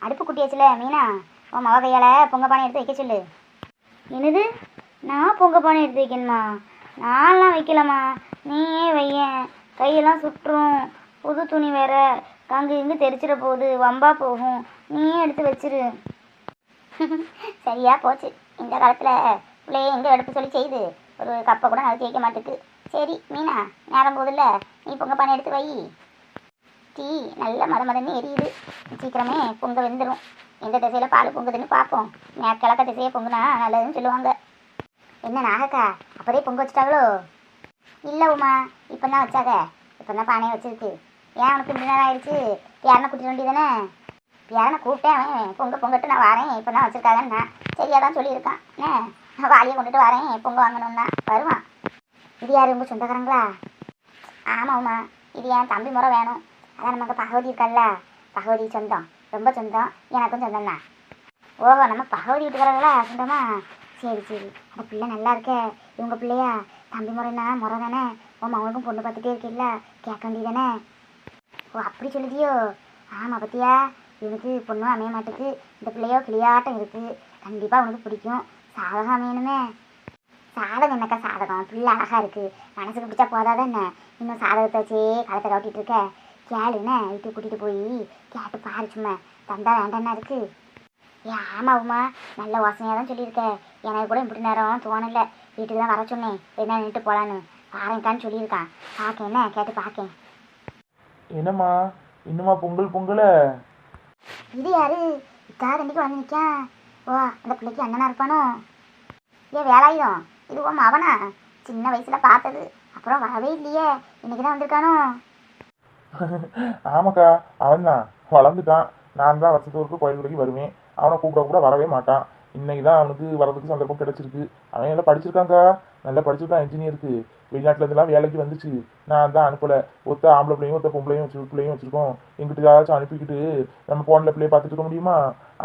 அடுப்பு குட்டியாச்சுல மீனா? உன் மக கையால் பொங்க பானை எடுத்து வைக்க சொல்லு. என்னது? நான் பொங்க பானை எடுத்து வைக்கணுமா? நான்லாம் வைக்கலாமா நீயே வையேன். கையெல்லாம் சுற்றும். புது துணி வேற. கங்கு இங்கு தெரிச்சிட போகுது வம்பா போகும். நீயே எடுத்து வச்சிரு. சரியா போச்சு. இந்த காலத்தில் பிள்ளைய எங்கே எடுப்பு சொல்லி செய்யுது ஒரு கப்பை கூட நகர்த்தி வைக்க மாட்டேக்கு. சரி மீனா நேரம் போதில்ல நீ பொங்க பானை எடுத்து வை. டீ நல்ல மத மதன்னு எரியுது. சீக்கிரமே பொங்க வெந்துடும் எந்த திசையில் பால் பொங்குதுன்னு பார்ப்போம். மே- கிழக்க திசையை பொங்குனா நல்லதுன்னு சொல்லுவாங்க. என்ன நாகக்கா அப்போதே பொங்க வச்சுட்டாங்களோ? இல்லை உமா இப்போ தான் வச்சாங்க. இப்போ தான் பானையை வச்சிருக்கு. ஏன் உனக்கு இந்த நேரம் ஆயிடுச்சு? யாரனை கூட்டிட்டு வேண்டியதானே யாரனை கூப்பிட்டேன் அவன் பொங்க பொங்கட்டு நான் வரேன். இப்போ தான் வச்சுருக்காங்கன்னா சரியாக தான் சொல்லியிருக்கான். நான் வாளியை கொண்டுட்டு வரேன் பொங்க வாங்கணும்னா. வருவான். இது யார் உங்கள் சொந்தக்காரங்களா? ஆமாம் உமா. இது என் தம்பி முறை வேணும். அதான் நமக்கு பகவதி இருக்கல்ல. பகவதி சொந்தம். ரொம்ப சொந்தம். எனக்கும் சொந்தம் தான் ஓஹோ நம்ம பகவதி வீட்டுக்காரங்களா? சொந்தமா? சரி சரி. அந்த பிள்ளை நல்லா இருக்கே. இவங்க பிள்ளையா? தம்பி முறைனா முறை தானே? உன் மகனுக்கும் பொண்ணு பார்த்துட்டே இருக்கில்ல? கேட்க வேண்டியதானே ஓ அப்படி சொல்லுதியோ? ஆமாம் பத்தியா? இவனுக்கு பொண்ணும் அமைய மாட்டேக்கு. இந்த பிள்ளையோ கிளியாட்டம் இருக்குது கண்டிப்பாக உனக்கு பிடிக்கும். சாதகம் அமையணுமே. சாதகம் என்னக்கா சாதகம்? பிள்ளை அழகாக இருக்குது மனசுக்கு பிடிச்சா போதாதானே இன்னும் சாதகத்தை வச்சே களத்தை கட்டிகிட்டு இருக்க. கேளுன்னு வீட்டுக்கு கூட்டிட்டு போய் கேட்டு பாரு சும்மா. தந்தா வேண்டாம்னா இருக்கு. ஏ ஆமா உமா. நல்ல வாசனையாக தான் சொல்லியிருக்க. எனக்கு கூட இப்படி நேரம் தோணல. வீட்டுக்கு தான் வர சொன்னேன். என்ன நின்றுட்டு போலான்னு. பாருங்கக்கான்னு சொல்லியிருக்கான். பார்க்க என்ன? கேட்டு பார்க்கேன் என்னம்மா? இன்னுமா பொங்கல் பொங்கல? இது யாரு? இக்கா தண்டிக்கு வந்து நிற்கா ஓ அந்த பிள்ளைக்கு அண்ணனா இருப்பானோ? ஏ வேலாயுதம். இது உன் அவனா சின்ன வயசுல பார்த்தது. அப்புறம் வரவே இல்லையே. இன்னைக்கு தான் வந்திருக்கானோ? ஆமாக்கா அவன் தான். வளர்ந்துட்டான். நான் தான் வருஷத்துக்கு ஒருக்க கோயில் வரைக்கும் வருவேன். அவனை கூப்பிட கூட வரவே மாட்டான். இன்னைக்கு தான் அவனுக்கு வரதுக்கு சந்தர்ப்பம் கிடைச்சிருக்கு. அவன் நல்லா படிச்சிருக்காங்க்கா நல்லா படிச்சிருக்கான் இன்ஜினியருக்கு வெளிநாட்டில் இருந்தெல்லாம் வேலைக்கு வந்துச்சு. நான் தான் அனுப்பலை. ஒத்த ஆம்பளை பிள்ளையும் ஒத்த பொம்பளையும் வச்சு பிள்ளையும் வச்சுருக்கோம். எங்கிட்ட ஏதாச்சும் அனுப்பிக்கிட்டு நம்ம ஃபோனில் பிள்ளைய பார்த்துட்டு இருக்க முடியுமா?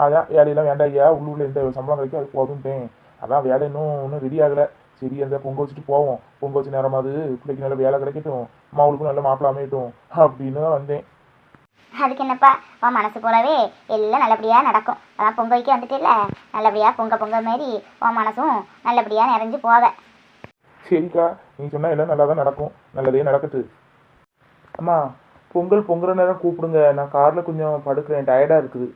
அதான் வேலையெல்லாம் வேண்டாம் ஐயா உள்ளூரில் எந்த சம்பளம் கிடைக்கும்? அது போதும்ட்டேன். அதான் வேலை இன்னும் இன்னும் ரெடி ஆகலை. சரி அந்த பொங்க வச்சுட்டு போவோம். பொங்க வச்ச நேரமாவது பிள்ளைக்கு நல்ல வேலை கிடைக்கட்டும். மாவுளுக்கும் நல்ல மாப்பிள்ள அமையட்டும் அப்படின்னு தான் வந்தேன். அதுக்கு என்னப்பா? உன் மனசு போலவே எல்லாம் நல்லபடியா நடக்கும். அதான் பொங்க வைக்க வந்துட்டு நல்லபடியா பொங்க பொங்க மாரி உன் மனசும் நல்லபடியா நிறைஞ்சு போவ. சரிக்கா நீ சொன்னா எல்லாம் நல்லா தான் நடக்கும். நல்லதே நடக்கட்டு அம்மா பொங்கல் பொங்குற நேரம் கூப்பிடுங்க. நான் கார்ல கொஞ்சம் படுக்கிறேன். டயர்டா இருக்குது.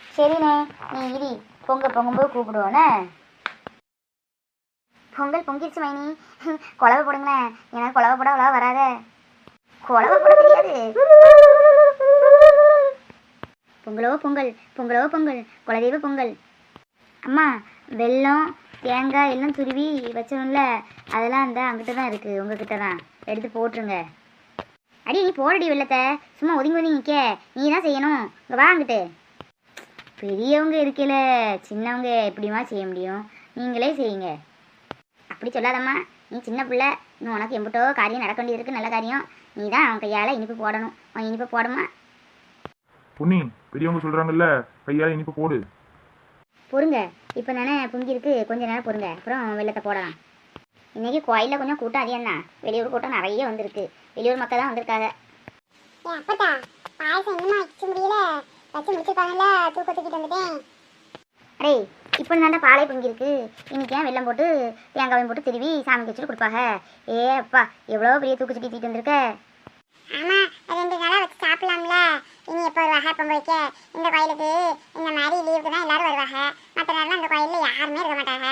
சரிண்ணே நீ இரி. பொங்க பொங்கும்போது கூப்பிடுவோண்ணே பொங்கல் பொங்கிருச்சு மைனி. குழவை போடுங்களேன். எனக்கு குழவை போட அவ்வளோ வராத. குழவை போட தெரியாது பொங்கலோ பொங்கல் பொங்கலோ பொங்கல் குலதெய்வ பொங்கல். அம்மா வெல்லம் தேங்காய் எல்லாம் துருவி வச்சோம்ல அதெல்லாம் அந்த அங்கிட்ட தான் இருக்குது உங்ககிட்ட தான். எடுத்து போட்டுருங்க. அடி நீ போடடி வெள்ளத்தை. சும்மா ஒதுங்கி ஒதுங்கி நிற்க நீ தான் செய்யணும். இங்கே வா அங்கிட்டு. பெரியவங்க இருக்கல சின்னவங்க எப்படிமா செய்ய முடியும்? நீங்களே செய்யுங்க. அப்படி சொல்லாதம்மா. நீ சின்ன பிள்ளை இன்னும் உனக்கு எம்பிட்டோ காரியம் நடக்க வேண்டியது இருக்கு நல்ல காரியம். நீ தான் அவன் கையால் இனிப்பு போடணும். அவன் இனிப்பு போடுமா? புண்ணி பெரியவங்க சொல்றாங்கல்ல கையால இனிப்பு போடு. பொறுங்க. இப்போ தானே பொங்கி இருக்கு கொஞ்ச நேரம் பொறுங்க. அப்புறம் வெள்ளத்தை போடலாம். இன்னைக்கு கோயிலில் கொஞ்சம் கூட்டம் அதிகம் தான் வெளியூர் கூட்டம் நிறைய வந்திருக்கு. வெளியூர் மக்கள் தான் வந்திருக்காங்க. ஏ அப்பத்தா பாயசம் இன்னுமா வச்சு முடியல? வச்சு முடிச்சிருப்பாங்கல்ல தூக்கத்துக்கிட்டு வந்துட்டேன். அடே இப்போ தாண்டா பாலை பொங்கியிருக்கு. இன்னைக்கு ஏன் வெள்ளம் போட்டு தேங்காவையும் போட்டு திருவி சாமிக்கு வச்சுட்டு கொடுப்பாங்க? ஏ அப்பா எவ்வளோ பெரிய தூக்கு சுட்டி தூக்கிட்டு வந்திருக்க. ஆமா ரெண்டு நாளா வச்சு சாப்பிடலாம்ல. இனி எப்போ வருவாங்க பொங்க வைக்க இந்த கோயிலுக்கு இந்த மாதிரி லீவுக்கு தான் எல்லாரும் வருவாங்க. மற்ற நேரம் அந்த கோயிலில் யாருமே இருக்க மாட்டாங்க.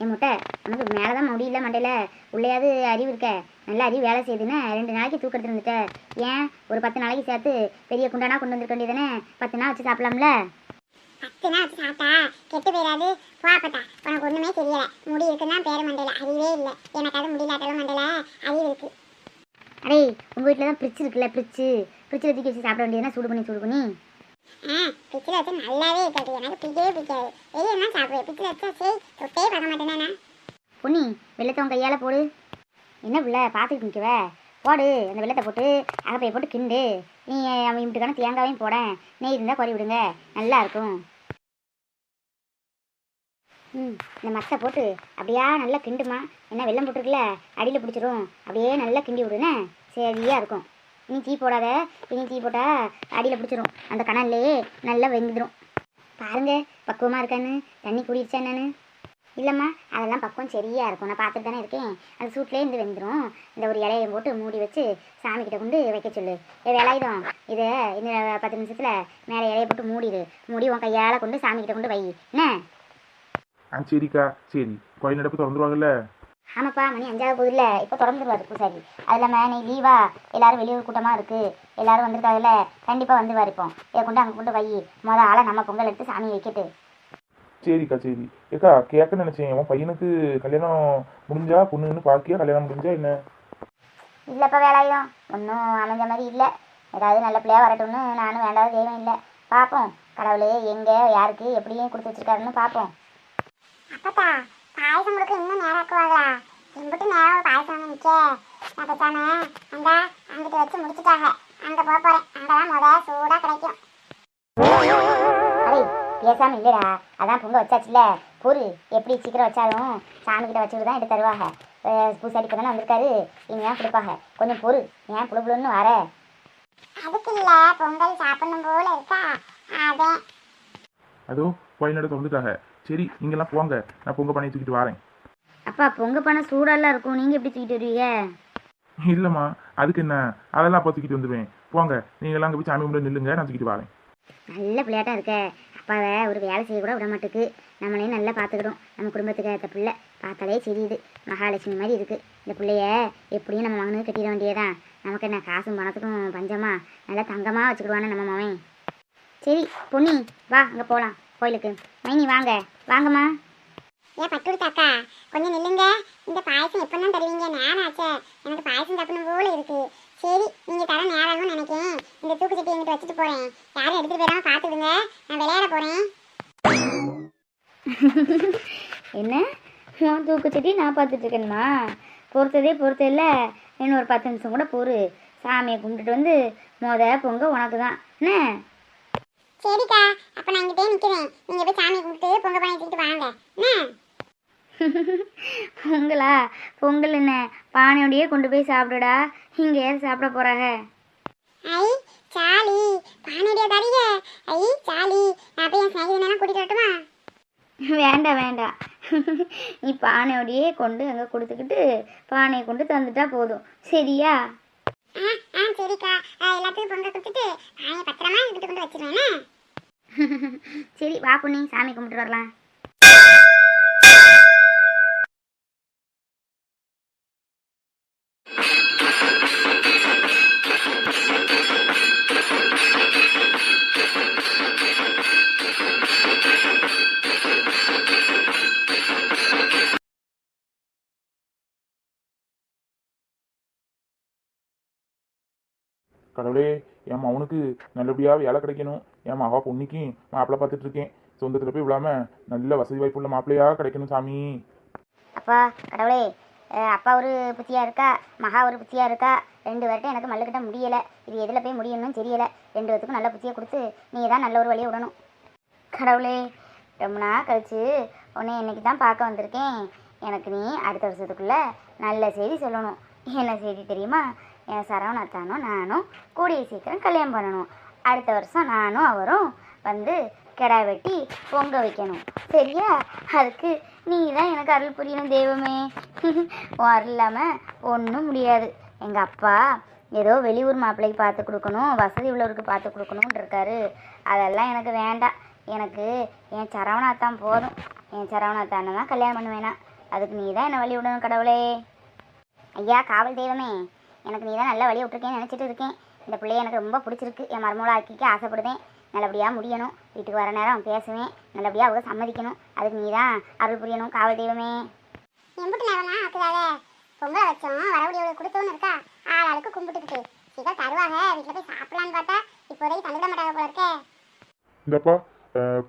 என் முட்டை உனக்கு மேலே தான் முடியல மண்டையில். உள்ளேயாவது அறிவு இருக்க. நல்ல அறிவு வேலை செய்யுதுன்னு ரெண்டு நாளைக்கு தூக்கம் எடுத்துட்டு வந்துட்ட. ஏன் ஒரு பத்து நாளைக்கு சேர்த்து பெரிய குண்டானா கொண்டு வந்திருக்க வேண்டியதானே பத்து நாள் வச்சு சாப்பிடலாம்ல. பத்து நாள் வச்சு சாப்பிட்டா கெட்டு போயிடாது போ அப்பத்தா. உனக்கு ஒன்றுமே தெரியல. முடி இருக்குன்னா பேர் மண்டையில். அறிவே இல்லை. எனக்காவது முடியலாட்டாலும் மண்டையில் அறிவு இருக்கு. அடே உங்கள் வீட்டில் தான் ஃப்ரிட்ஜ் இருக்குல்ல ஃப்ரிட்ஜு ஃப்ரிட்ஜில் தூக்கி வச்சு சாப்பிட வேண்டியதுனா சூடு பண்ணி சூடு பண்ணி? ஆ பிச்சில் வச்சு நல்லாவே இருக்காது. எனக்கு பிடிக்கவே பிடிக்காது. வெளியே தான் சாப்பிடுவேன். பிச்சில் வச்சா சரி தொட்டே பார்க்க மாட்டேனே பொன்னி வெள்ளத்தை உன் கையால் போடு. என்ன பிள்ளை பார்த்துட்டு நிற்கவ போடு. அந்த வெள்ளத்தை போட்டு அகப்பையை போட்டு கிண்டு. நீ அவன் வீட்டுக்கான தேங்காவையும் போட. நெய் இருந்தால் குறை விடுங்க. நல்லா இருக்கும். ம் இந்த மத்தை போட்டு அப்படியா நல்லா கிண்டுமா? என்ன வெள்ளம் போட்டிருக்குல்ல அடியில் பிடிச்சிரும். அப்படியே நல்லா கிண்டி விடுனே சரியாக இருக்கும். இனி தீ போடாத. இனி தீ போட்டால் அடியில் பிடிச்சிரும். அந்த கணல்லே நல்லா வெந்துடும் பாருங்க பக்குவமாக இருக்கான்னு. தண்ணி கூடிடுச்சா என்னன்னு? இல்லைம்மா அதெல்லாம் பக்குவம் சரியாக இருக்கும். நான் பார்த்துட்டு தானே இருக்கேன். அது சூட்லேயே இருந்து வெந்துடும் இந்த ஒரு இலையை போட்டு மூடி வச்சு சாமிக்கிட்ட கொண்டு வைக்க சொல்லு. ஏ வேலாயுதம் இதை இந்த பத்து நிமிஷத்தில் மேலே இலையை போட்டு மூடிடு. மூடி உன் கையால் கொண்டு சாமிக்கிட்ட கொண்டு வை. என்ன? ஆ சரிக்கா சரி கோயில் நடப்பு திறந்துருவாங்கல்ல? ஆமாப்பா மணி அஞ்சாவது போதில்ல இப்போ திறந்துருவாரு பூசாரி. அது இல்லாமல் நீ லீவா எல்லாரும் வெளியூர் கூட்டமாக இருக்குது எல்லாரும் வந்திருக்காங்கல்ல? கண்டிப்பாக வந்து வரைப்போம் இதை கொண்டு அங்கே கொண்டு வை மொதல் ஆளை நம்ம பொங்கல் எடுத்து சாமி வைக்கட்டு. சரிக்கா சரி. ஏக்கா கேட்க நினைச்சேன். உன் பையனுக்கு கல்யாணம் முடிஞ்சா பொண்ணுன்னு பாக்கியா? கல்யாணம் முடிஞ்சா என்ன? இல்லைப்பா வேலாயுதம். ஒன்றும் அமைஞ்ச மாதிரி இல்லை. ஏதாவது நல்ல பிள்ளையாக வரட்டும்னு நானும் வேண்டாத தெய்வம் இல்லை. பார்ப்போம் கடவுளே எங்கே யாருக்கு எப்படியும் கொடுத்து வச்சிருக்காருன்னு பார்ப்போம் அப்பத்தா பாயசம் கொடுக்க இன்னும் நேரம் ஆக்குவாங்களா இம்புட்டு நேரம் பாயசம் நிற்க நான் பேசாம அந்த அங்கிட்டு வச்சு முடிச்சுட்டாங்க. அங்கே போக போகிறேன் அங்கே தான் முத சூடாக கிடைக்கும். அடே பேசாமல் இல்லைடா. அதான் பொங்க வச்சாச்சுல பொறு எப்படி சீக்கிரம் வச்சாலும் சாமி கிட்ட வச்சுட்டு தான் எடுத்து தருவாங்க. பூசாரி இப்போ தானே வந்திருக்காரு. இனிதான் கொடுப்பாங்க. கொஞ்சம் பொறு. ஏன் புழு புழுன்னு வர? அதுக்கு இல்லை பொங்கல் சாப்பிடணும் போல இருக்கா? அதோ. கோயில் நட திறந்துட்டாங்க சரி நீங்கெல்லாம் போங்க. நான் பொங்க பண்ணி தூக்கிட்டு வரேன். அப்பா பொங்க பண்ண சூடாலாம் இருக்கும். நீங்கள் எப்படி தூக்கிட்டு வருவீங்க? இல்லைம்மா அதுக்கு என்ன? அதெல்லாம் அப்போ தூக்கிட்டு வந்துடுவேன் போங்க நீங்களாம் அங்கே போய் சாமி கும்பிட்டு நில்லுங்க. நான் தூக்கிட்டு வரேன். நல்ல பிள்ளையாட்டம் இருக்க. அப்பாவை ஒரு வேலை செய்ய கூட விட மாட்டேக்கு. நம்மளையும் நல்லா பார்த்துக்கிடும். நம்ம குடும்பத்துக்கு ஏற்ற பிள்ளை. பார்த்தாலே தெரியுது. மகாலட்சுமி மாதிரி இருக்கு. இந்த பிள்ளைய எப்படியும் நம்ம மகனுக்கு கட்டிட வேண்டியதான் நமக்கு என்ன காசும் பணத்துக்கும் பஞ்சமா? நல்லா தங்கமாக வச்சுக்கிடுவானே நம்ம மகன் சரி பொன்னி வா அங்கே போகலாம் கோயிலுக்கு. மைனி வாங்க. வாங்கம்மா. ஏன் பட்டுடுத்தாக்கா கொஞ்சம் நில்லுங்க. இந்த பாயசம் எப்போ தான் தருவீங்க? நேரம் ஆச்சே எனக்கு பாயசம் சாப்பிடணும் போல இருக்கு. சரி நீங்கள் தர நேரம்னு நினைக்கிறேன் இந்த தூக்கு சட்டி எங்கிட்ட வச்சுட்டு போகிறேன் யாரும் எடுத்துகிட்டு போயிடாம பார்த்துடுங்க. நான் விளையாட போகிறேன் என்ன? உன் தூக்குச்சட்டி நான் பார்த்துட்டு இருக்கேன்மா. பொறுத்ததே பொறுத்த இல்லை. இன்னும் ஒரு பத்து நிமிஷம் கூட பொறு. சாமியை கும்பிட்டுட்டு வந்து மொத பொங்க உனக்கு தான் என்ன? சரிக்கா அப்போ நான் இங்கிட்டே நிற்கிறேன் நீங்கள் போய் சாமி கும்பிட்டு பொங்க பண்ணி எடுத்துக்கிட்டு வாங்க. பொங்கலா? பொங்கல் என்ன? பானையோடையே கொண்டு போய் சாப்பிடுடா. இங்கே யார் சாப்பிட போகிறாங்க ஐ சாலி. பானடியா தரீங்க ஐ சாலி. நான் போய் என் ஸ்நேகிதனெல்லாம் கூட்டிகிட்டு வரட்டுமா? வேண்டாம் வேண்டாம். நீ பானையோடையே கொண்டு அங்கே கொடுத்துக்கிட்டு பானையை கொண்டு தந்துட்டா போதும். சரியா? ஆ ஆ சரிக்கா. எல்லாத்துக்கும் பொங்கல் கொடுத்துட்டு பானையை பத்திரமா எடுத்து கொண்டு வச்சிருவேண்ணே சரி வா பொண்ணி சாமி கும்பிட்டு வரலாம். ஏமா அவனுக்கு நல்லபடியாக வேலை கிடைக்கணும். ஏமா அவா பொண்ணுக்கு மாப்பிள்ளை பார்த்துட்டு இருக்கேன். சொந்தத்தில் போய் விழாம நல்ல வசதி வாய்ப்புள்ள மாப்பிள்ளையாக கிடைக்கணும் சாமி. அப்பா கடவுளே அப்பா ஒரு புத்தியா இருக்கா? மகா ஒரு புத்தியா இருக்கா? ரெண்டு பேர்கிட்ட எனக்கு மல்லுக்கிட்ட முடியலை. இது எதில் போய் முடியணும்னு தெரியலை. ரெண்டு பேத்துக்கும் நல்ல புத்தியை கொடுத்து நீ தான் நல்ல ஒரு வழியை விடணும். கடவுளே ரொம்ப நாள் கழிச்சு உன்னை இன்னைக்கு தான் பார்க்க வந்திருக்கேன். எனக்கு நீ அடுத்த வருஷத்துக்குள்ளே நல்ல செய்தி சொல்லணும். என்ன செய்தி தெரியுமா? என் சரவணத்தானும் நானும் கூடிய சீக்கிரம் கல்யாணம் பண்ணணும். அடுத்த வருஷம் நானும் அவரும் வந்து கிடா வெட்டி பொங்க வைக்கணும். சரியா? அதுக்கு நீ தான் எனக்கு அருள் புரியணும் தெய்வமே. அருள் இல்லாமல் ஒன்றும் முடியாது. எங்கள் அப்பா ஏதோ வெளியூர் மாப்பிள்ளைக்கு பார்த்து கொடுக்கணும் வசதி உள்ளவருக்கு பார்த்து கொடுக்கணும்னு இருக்காரு. அதெல்லாம் எனக்கு வேண்டாம். எனக்கு என் சரவணாத்தான் போதும். என் சரவணாத்தானை தான் கல்யாணம் பண்ணுவேனா. அதுக்கு நீ தான் என்னை வழி விடணும் கடவுளே? ஐயா காவல் தெய்வமே. எனக்கு நீ தான் நல்ல வழியை விட்டுருக்கேன்னு நினச்சிட்டு இருக்கேன். இந்த பிள்ளைய எனக்கு ரொம்ப பிடிச்சிருக்கு. என் மருமகளை ஆக்கிக்க ஆசைப்படுதேன். நல்லபடியாக முடியணும். வீட்டுக்கு வர நேரம் பேசுவேன். நல்லபடியாக அவங்க சம்மதிக்கணும். அதுக்கு நீ தான் அருள் புரியணும் காவல் தெய்வமே. எம்பிட்டு நேரம்லாம் ஆக்குதாத? பொங்கலை வச்சோம் வரவடியோட கொடுத்தோன்னு இருக்கா? ஆள் ஆளுக்கு கும்பிட்டுக்கிட்டு. சீக்கிரம் தருவாங்க. வீட்டில் போய் சாப்பிடலான்னு பார்த்தா இப்போதைக்கு தந்துட மாட்டாங்க போல இருக்கே. இந்தப்பா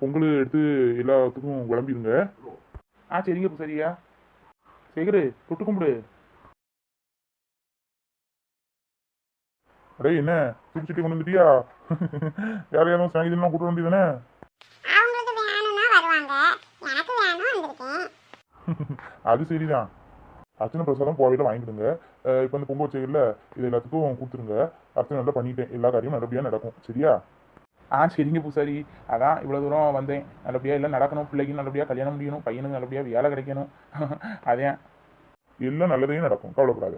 பொங்கல் எடுத்து எல்லாத்துக்கும் கிளம்பிடுங்க. ஆ சரிங்க இப்போ சரியா சேகரு தொட்டு கும்பிடு. அடே என்ன? தூக்கி சட்டி கொண்டு வந்துட்டியா? வேற யாரும் சாயந்தரம் கூட்டு வேண்டியதானே அது சரிதான். அர்ச்சனை பிரசாதம் போவையில் வாங்கிடுங்க. இப்போ இந்த பொங்கல் வச்சையில் இது எல்லாத்துக்கும் கொடுத்துருங்க. அர்ச்சனை நல்லா பண்ணிட்டேன். எல்லா காரியமும் நல்லபடியாக நடக்கும். சரியா? ஆ சரிங்க பூசாரி. அதான் இவ்வளோ தூரம் வந்தேன். நல்லபடியாக எல்லாம் நடக்கணும். பிள்ளைக்கு நல்லபடியாக கல்யாணம் முடியணும். பையனுக்கு நல்லபடியாக வேலை கிடைக்கணும். அதே எல்லாம் நல்லதே நடக்கும். கவலைப்படாத.